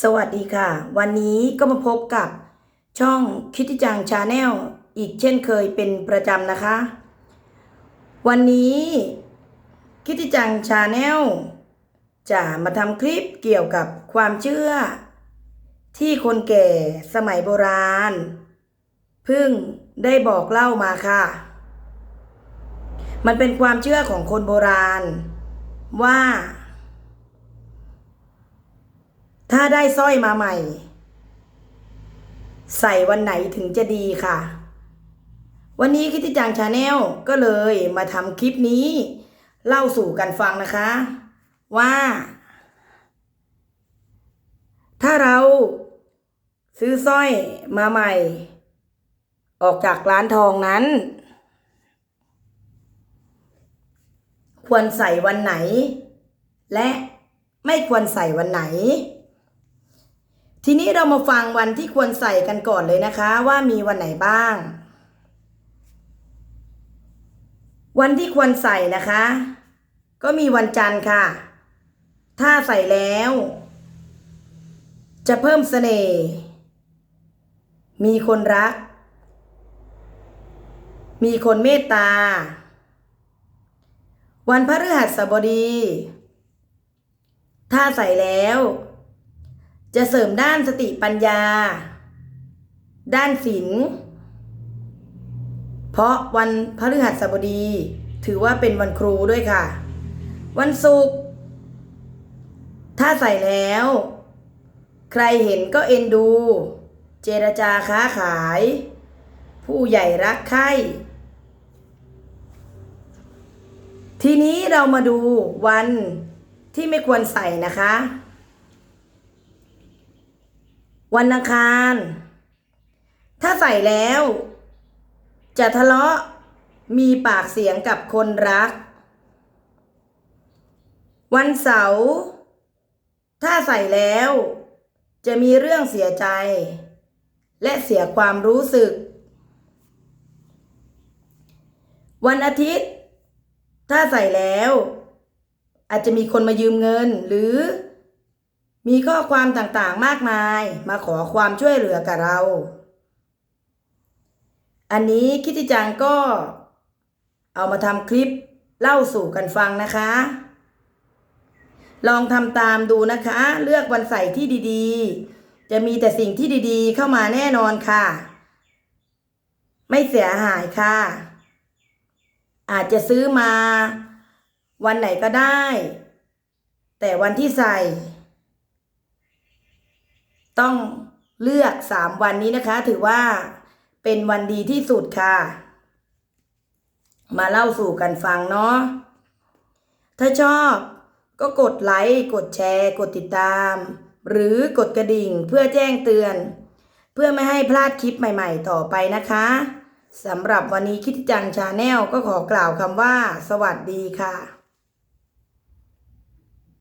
สวัสดีค่ะ วันนี้ก็มาพบกับช่องคิดจังชาแนลอีกเช่นเคยเป็นประจำนะคะ วันนี้คิดจังชาแนลจะมาทำคลิปเกี่ยวกับความเชื่อ ที่คนแก่สมัยโบราณ เพิ่งได้บอกเล่ามาค่ะ มันเป็นความเชื่อของคนโบราณ ว่า ถ้าได้สร้อยมาใหม่ ใส่วันไหนถึงจะดีค่ะ วันนี้คิดจังชาแนลก็เลยมาทำคลิปนี้ เล่าสู่กันฟังนะคะ ว่า ถ้าเราซื้อสร้อยมาใหม่ ออกจากร้านทองนั้น ควรใส่วันไหน และไม่ควรใส่วันไหน ทีนี้เรามาฟังวันที่ควรใส่กันก่อนเลยนะคะ ว่ามีวันไหนบ้าง วันที่ควรใส่นะคะ ก็มีวันจันทร์ค่ะ ถ้าใส่แล้ว จะเพิ่มเสน่ห์มีคนรัก มีคนเมตตา วันพฤหัสบดี ถ้าใส่แล้ว จะเสริมด้านสติปัญญา ด้านศีลเพราะวันพฤหัสบดี ถือว่าเป็นวันครูด้วยค่ะ วันศุกร์ถ้าใส่แล้ว ใครเห็นก็เอ็นดู เจรจาค้าขาย ผู้ใหญ่รักใคร่ทีนี้เรามาดูวันที่ไม่ควรใส่นะคะ วันอังคาร ถ้าใส่แล้ว จะทะเลาะมีปากเสียงกับคนรัก วันเสาร์ถ้าใส่แล้ว จะมีเรื่องเสียใจ และเสียความรู้สึก วันอาทิตย์ ถ้าใส่แล้ว อาจจะมีคนมายืมเงินหรือ มีข้อความต่างๆมากมายมาขอความช่วยเหลือกับเรา อันนี้คิดที่จังก็เอามาทำคลิปเล่าสู่กันฟังนะคะ ลองทำตามดูนะคะ เลือกวันใส่ที่ดีๆ จะมีแต่สิ่งที่ดีๆ เข้ามาแน่นอนค่ะ ไม่เสียหายค่ะ อาจจะซื้อมา วันไหนก็ได้ แต่วันที่ใส่ ต้องเลือกสามวันนี้นะคะ ถือว่าเป็นวันดีที่สุดค่ะ มาเล่าสู่กันฟังเนาะถ้าชอบก็กดไลค์กดแชร์ กดติดตาม หรือกดกระดิ่งเพื่อแจ้งเตือน เพื่อไม่ให้พลาดคลิปใหม่ๆต่อไปนะคะสำหรับวันนี้คิดจังชาแนลก็ขอกล่าวคำว่า สวัสดีค่ะ